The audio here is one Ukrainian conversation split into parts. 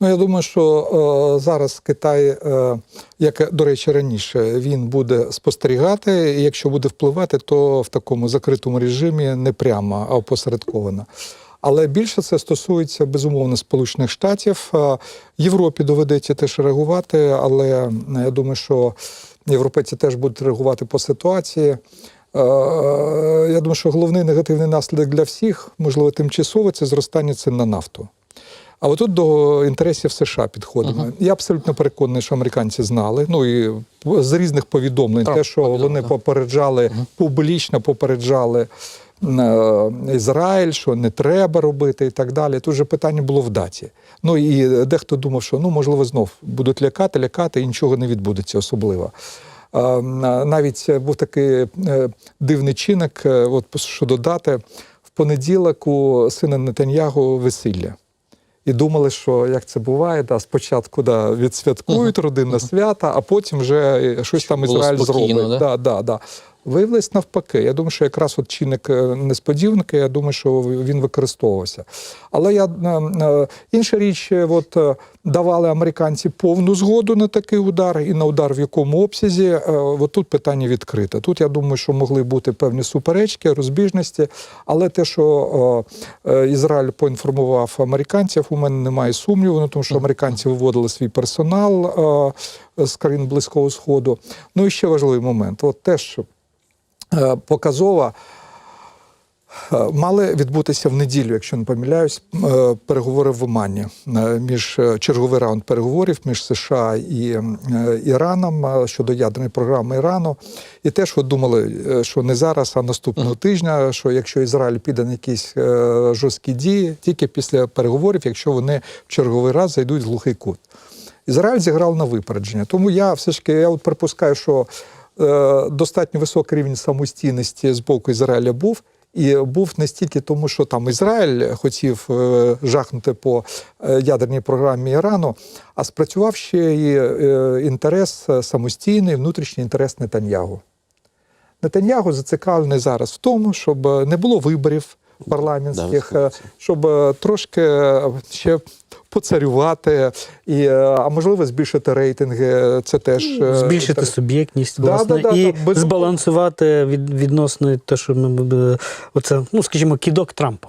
Ну, я думаю, що е, зараз Китай, е, як до речі, раніше, він буде спостерігати. І якщо буде впливати, то в такому закритому режимі не прямо, а опосередковано. Але більше це стосується безумовно Сполучених Штатів. Е, Європі доведеться теж реагувати, але е, я думаю, що європейці теж будуть реагувати по ситуації. Е, Я думаю, що головний негативний наслідок для всіх, можливо, тимчасово, це зростання цін на нафту. А отут до інтересів США підходимо. Я абсолютно переконаний, що американці знали. Ну і з різних повідомлень, Так, те, що повідомлень, вони так. попереджали, публічно попереджали е, Ізраїль, що не треба робити і так далі. Тут же питання було в даті. Ну і дехто думав, що ну можливо знов будуть лякати, лякати, і нічого не відбудеться особливо. Е, Навіть був такий е, дивний чинок, е, от що додати, в понеділок у сина Нетаньягу весілля. І думали, що як це буває, да, спочатку да, відсвяткують родинне свята, а потім вже щось там Ізраїль спокійно, зробить. да? Да, да, да. Виявилось навпаки. Я думаю, що якраз от чинник е, несподіванки, я думаю, що він використовувався. Але я е, е, інша річ, е, от е, давали американці повну згоду на такий удар, і на удар в якому обсязі. е, От тут питання відкрите. Тут я думаю, що могли бути певні суперечки, розбіжності, але те, що е, Ізраїль поінформував американців, у мене немає сумніву, тому, що американці виводили свій персонал е, з країн Близького Сходу. Ну і ще важливий момент. От теж показово. Е, Мали відбутися в неділю, якщо не помиляюсь, е, переговори в Омані е, між е, черговий раунд переговорів між США і е, Іраном е, щодо ядерної програми Ірану. І теж от думали, е, що не зараз, а наступного тижня, що якщо Ізраїль піде на якісь е, жорсткі дії, тільки після переговорів, якщо вони в черговий раз зайдуть в глухий кут. Ізраїль зіграв на випередження. Тому я все ж таки я от припускаю, що е, достатньо високий рівень самостійності з боку Ізраїля був. І був не стільки тому, що там Ізраїль хотів е, жахнути по е, ядерній програмі Ірану, а спрацював ще і е, інтерес самостійний, внутрішній інтерес Нетаньягу. Нетаньягу зацікавлений зараз в тому, щоб не було виборів парламентських, щоб трошки ще поцарювати, і, е, а можливо збільшити рейтинги. Це теж е, Збільшити так. суб'єктність, власне, да, да, і да, безумовно. збалансувати від, відносно те, що ми е, оце, ну скажімо, кідок Трампа.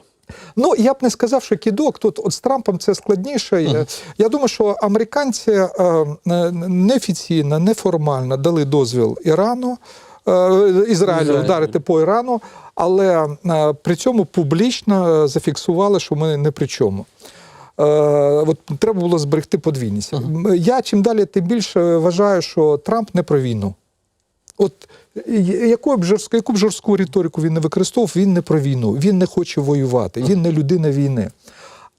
Ну я б не сказав, що кідок тут от з Трампом це складніше. Я- Я думаю, що американці е, е, неофіційно, неформально дали дозвіл Ірану. е, Ізраїлю вдарити по Ірану, але е, при цьому публічно зафіксували, що ми не при чому. Е, от треба було зберегти подвійність. Я чим далі, тим більше вважаю, що Трамп не про війну. От яку б жорстку, яку б жорстку риторику він не використовував, він не про війну, він не хоче воювати, він не людина війни.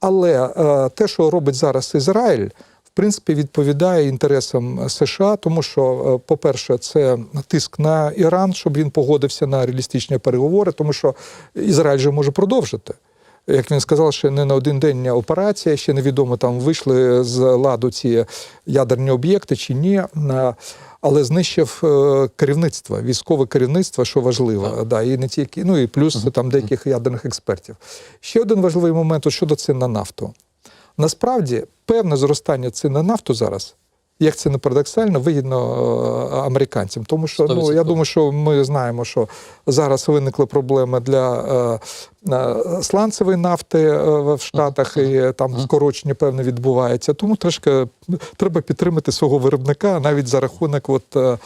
Але е, те, що робить зараз Ізраїль, в принципі, відповідає інтересам США, тому що, е, по-перше, це тиск на Іран, щоб він погодився на реалістичні переговори, тому що Ізраїль же може продовжити. Як він сказав, ще не на один день операція, ще невідомо там вийшли з ладу ці ядерні об'єкти чи ні. Але знищив е, керівництво, військове керівництво, що важливо, да, і не тільки, ну і плюс там деяких ядерних експертів. Ще один важливий момент щодо цін на нафту. Насправді, певне зростання цін на нафту зараз, як це не парадоксально, вигідно е, американцям. Тому що ну, я думаю, що ми знаємо, що зараз виникли проблеми для е, е, сланцевої нафти е, в Штатах, і там скорочення певне відбувається. Тому трошки треба підтримати свого виробника навіть за рахунок от,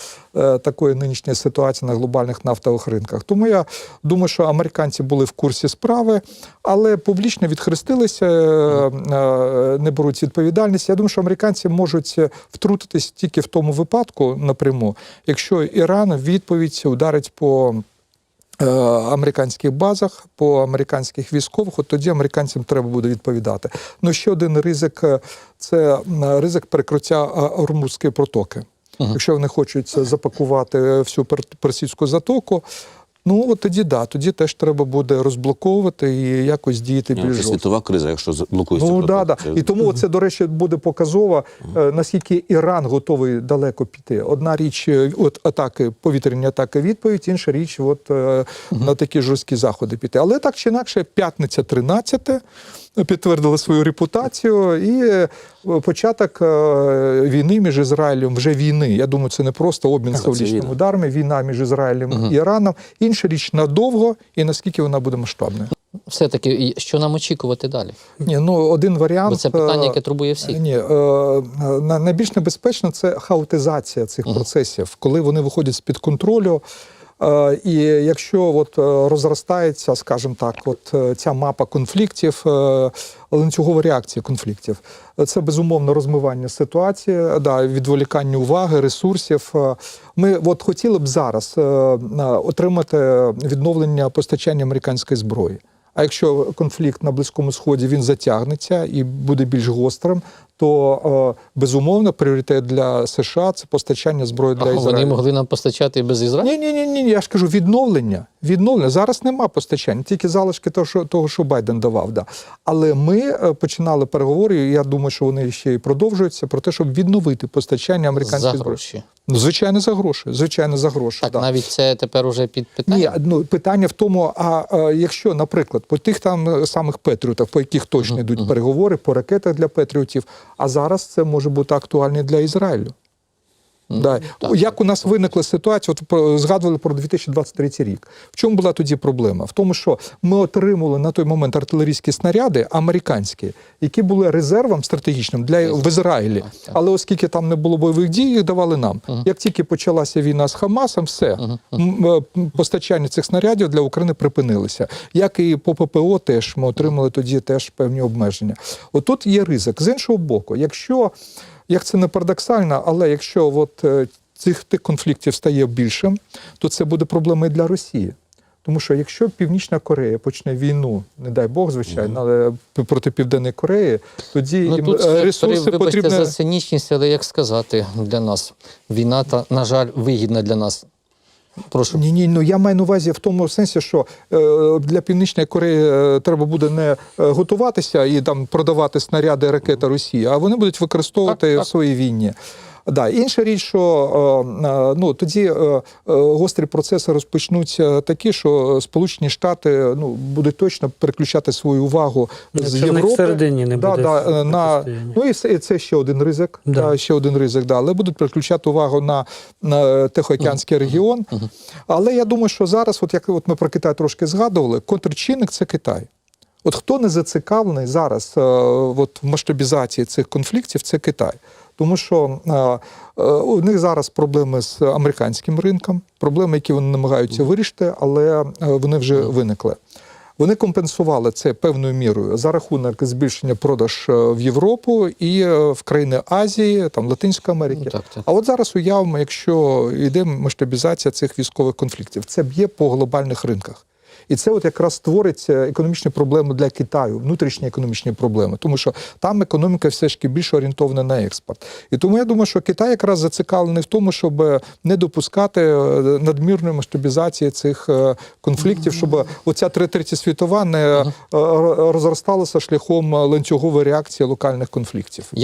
такої нинішньої ситуації на глобальних нафтових ринках. Тому я думаю, що американці були в курсі справи, але публічно відхрестилися, не беруть відповідальність. Я думаю, що американці можуть втрутитись тільки в тому випадку напряму, якщо Іран в відповідь ударить по. Е, Американських базах по американських військових, от тоді американцям треба буде відповідати. Ну ще один ризик е, це ризик перекриття е, Ормузької протоки. Якщо вони хочуть запакувати всю Пер- персидську затоку, ну от тоді да, тоді теж треба буде розблоковувати і якось діяти більш жорстко. світова криза, якщо блокується. Ну да, да. І тому це, до речі, буде показово, е, наскільки Іран готовий далеко піти. Одна річ, е, от атаки, повітряні атаки, відповідь, інша річ, от е, на такі жорсткі заходи піти. Але так чи інакше, п'ятниця 13 підтвердили свою репутацію і е, початок е, війни між Ізраїлем вже війни. Я думаю, це не просто обмін війна. ударами, війна між Ізраїлем і Іраном. Інша річ надовго і наскільки вона буде масштабною. Все-таки, що нам очікувати далі? Ні, ну один варіант. Бо це питання, е, яке турбує всіх. Ні, на- найбільш небезпечно це хаотизація цих процесів, коли вони виходять з-під контролю. Е, І якщо от е, розростається, скажімо так, от е, ця мапа конфліктів, ланцюгова реакція конфліктів, це безумовно розмивання ситуації, да, відволікання уваги, ресурсів. Ми от хотіли б зараз отримати відновлення постачання американської зброї. А якщо конфлікт на Близькому Сході він затягнеться і буде більш гострим, то е, безумовно пріоритет для США це постачання зброї для А Ізраїлю. вони могли нам постачати і без Ізраїлю? Ні, ні, ні, ні, я ж кажу, відновлення. Відновлення. Зараз нема постачання, тільки залишки того, що, того, що Байден давав. Да. Але ми е, починали переговори, і я думаю, що вони ще й продовжуються, про те, щоб відновити постачання американської зброї. Ну, звичайно, за гроші. Звичайно, за гроші. Так, да. навіть це тепер уже під Ні, питання. ну питання в тому, а, а якщо, наприклад, по тих там е, самих Петріотах, по яких точно йдуть переговори, по ракетах для Петріотів, а зараз це може бути актуально для Ізраїлю. Да. так, Як у нас виникла ситуація, от згадували про 2023 рік. В чому була тоді проблема? В тому, що ми отримали на той момент артилерійські снаряди американські, які були резервом стратегічним для в Ізраїлі. Але оскільки там не було бойових дій, їх давали нам. Як тільки почалася війна з Хамасом, все постачання цих снарядів для України припинилися. Як і по ППО, теж ми отримали тоді теж певні обмеження. Отут є ризик. З іншого боку, якщо як це не парадоксально, але якщо от е, цих тих конфліктів стає більше, то це буде проблема і для Росії. Тому що якщо Північна Корея почне війну, не дай Бог, звичайно, але проти Південної Кореї, тоді Ну, їм тут е, ресурси вибачте потрібні. за цинічність, але як сказати для нас? Війна, та, на жаль, вигідна для нас. Прошу. Ні, ні, ну я маю на увазі в тому сенсі, що е, для Північної Кореї е, треба буде не е, готуватися і там продавати снаряди ракети Росії, а вони будуть використовувати Так, так. в своїй війні. Да, інша річ, що е, е, ну тоді е, гострі процеси розпочнуться такі, що Сполучені Штати ну будуть точно переключати свою увагу з Якщо них Європи всередині не буде да, е, на ну і це, це ще один ризик. Да. Да. ще один ризик, да, але будуть переключати увагу на, на Тихоокеанський регіон. Але я думаю, що зараз, от як от ми про Китай трошки згадували, контрчинник це Китай. От хто не зацікавлений зараз от в масштабізації цих конфліктів, це Китай. Тому що е, е, у них зараз проблеми з американським ринком, проблеми, які вони намагаються вирішити, але е, вони вже виникли. Вони компенсували це певною мірою за рахунок збільшення продаж в Європу і в країни Азії, там Латинської Америки. Ну, так, так. А от зараз уявимо, якщо йде масштабізація цих військових конфліктів, це б'є по глобальних ринках. І це от якраз створиться економічні проблеми для Китаю, внутрішні економічні проблеми, тому що там економіка все ж таки більше орієнтована на експорт. І тому я думаю, що Китай якраз зацікавлений в тому, щоб не допускати е, надмірної масштабізації цих е, конфліктів, щоб оця Тре- третя світова не е, розросталася шляхом ланцюгової реакції локальних конфліктів.